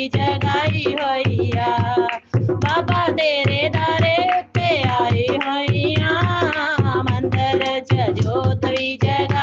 होई जगाई होइया बाबा तेरे दारे पे आई होइया मंदिर जोत जगाई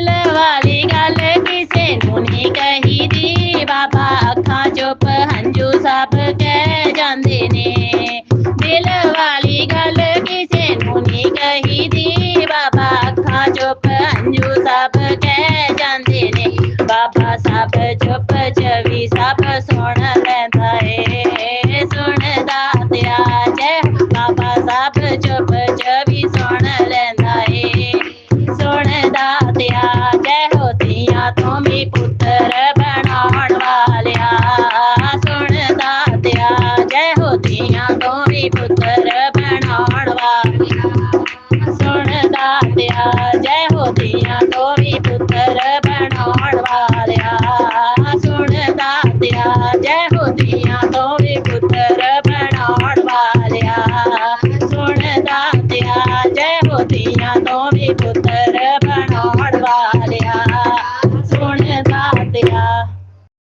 दिलवारी गल किसे मुनी कही दी बाबा अखा चुप हंजू सब कह जाते ने दिलवाली गल किसे मुनी कही दी? बाबा अखा चुप हंजू सब कह putra